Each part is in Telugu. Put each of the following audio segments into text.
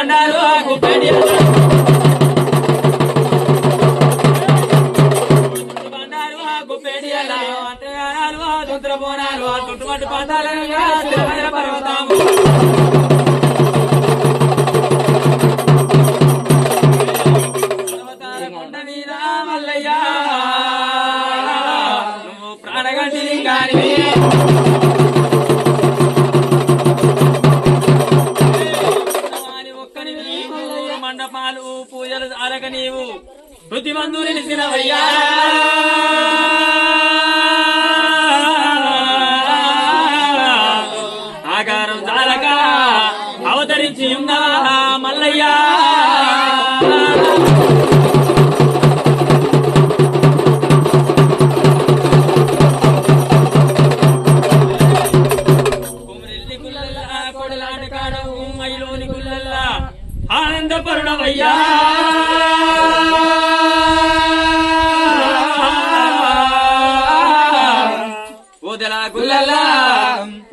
కుడి చుట్టు బండారు గుప్పేడి బండారు తిరుమల కొండ మీద మల్లయ్య నువ్వు ప్రాణగంటి బుద్ధిమందు మందు నిలిచినవయ్యా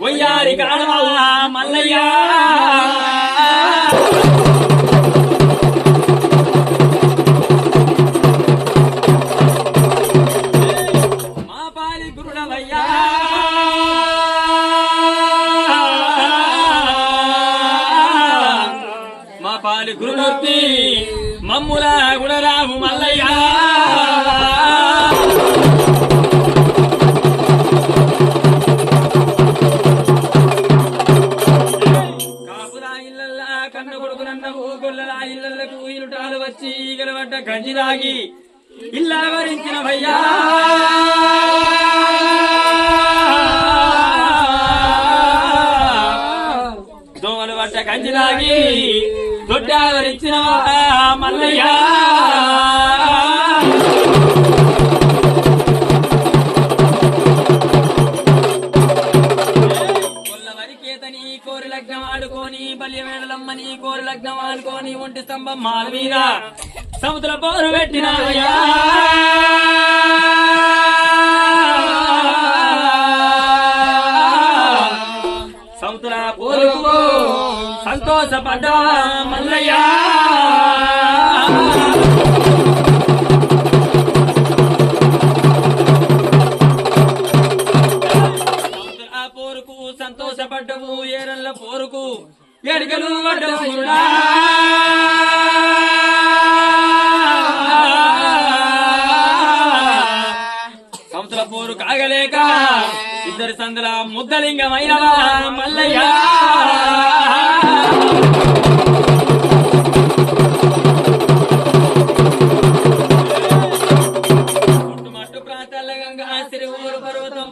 ఒయ్యారి కాడవల్లా మల్లయ్యా. మా పాలి గురుమూర్తి మమ్ముల గుణరాము మల్లయ్యా. కాపురా ఇళ్ళల్లా కన్న కొడుకునన్నవు గొల్లలా ఇళ్ళకు ఇలుటాలు వచ్చి ఈగలబడ్డ గంజి దాగి ఇల్లా వరించిన భయ్యా. దోమలు పట్ట కంచి దాగి దొడ్డావరించిన మల్లయ్య. ఆడుకొని ఒంటి సముద్ర పోరు పెట్టినాయ్యా సముద్ర పోరుకు సంతోషపడ్డా మల్లయ్యా. సముద్ర పోరు కాగలేక ఇద్దరి సందుల ముద్దలింగమైనవా మల్లయ్య.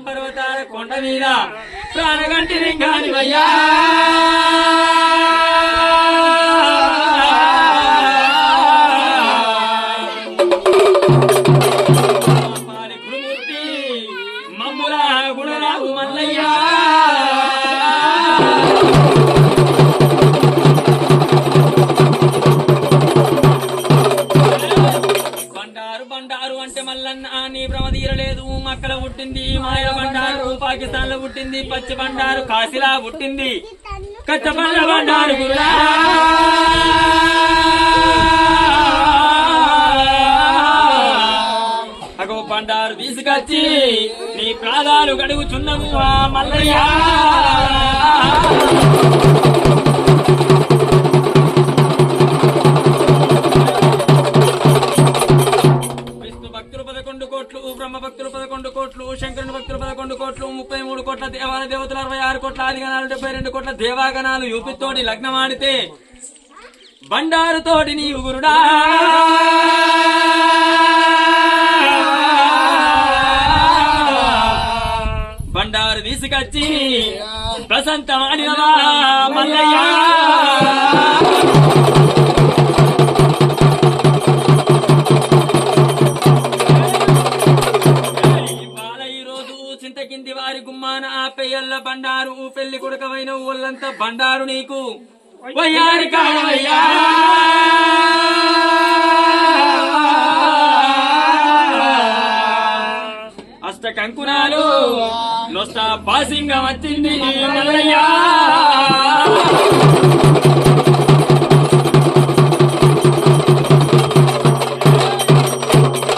పర్వతాల కొండ మీద ప్రాణగంటి లింగానివయ్యా. పాలి కాశీలా పుట్టింది. బండారు గురుడా అగో బండారు తీసుకొచ్చి నీ ప్రాణాలు గడుగుచున్నవు ఆ మల్లయ్య. అరవై డెబ్బై రెండు కోట్ల దేవాగణాలు యూపితోటి లగ్నమాడితే బండారుతోటి నీవు గురుడా. బండారు తీసుకొచ్చి ప్రసంతమాడినవా మల్లయ్య. పోయిన ఊళ్ళంతా బండారు నీకు. అష్ట కంకునాలు వచ్చింది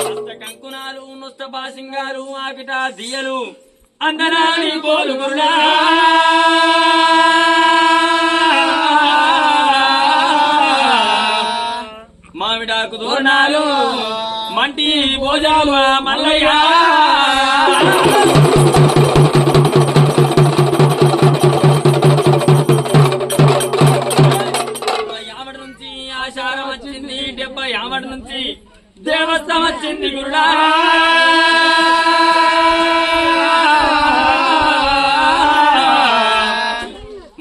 అష్ట కంకునాలు నొస్త పాసింగాలు ఆకిట దియలు. అందరాని కోలుకున్నా మామిడాకు దూరణాలు మంటి భోజాలు మల్లయ్య.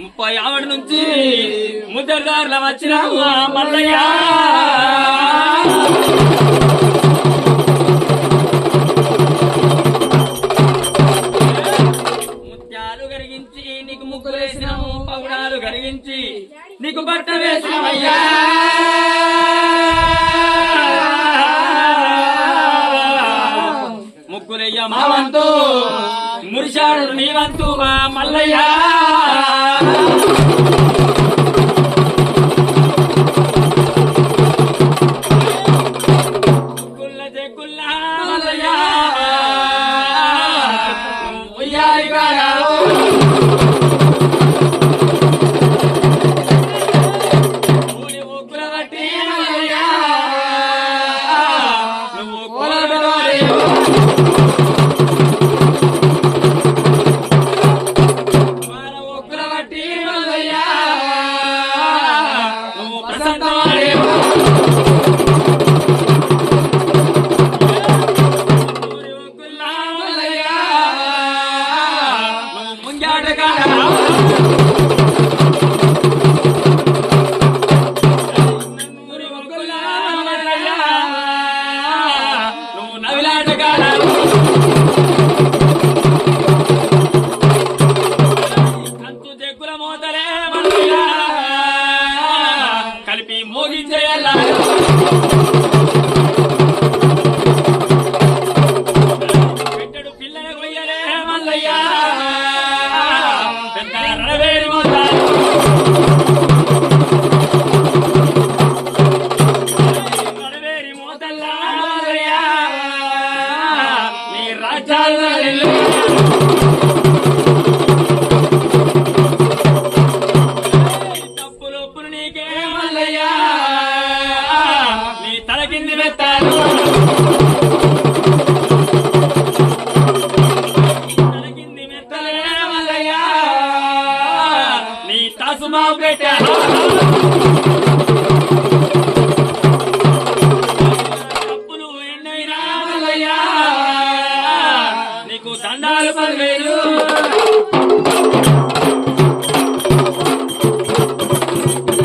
ముప్పై ఆవిడ నుంచి ముద్దరుదారుల వచ్చిన మల్లయ్య. ముత్యాలు కరిగించి నీకు ముగ్గులు వేసినాము పగుడాలు కరిగించి నీకు బట్ట వేసినామయ్యా. ముగ్గులయ్య మావంతు మురిశాడు నీవంతు మల్లయ్యా. ハハハハ! మల్లయ్య. పెద్ద అరవేరు మోతారు सासू माव बेट्या.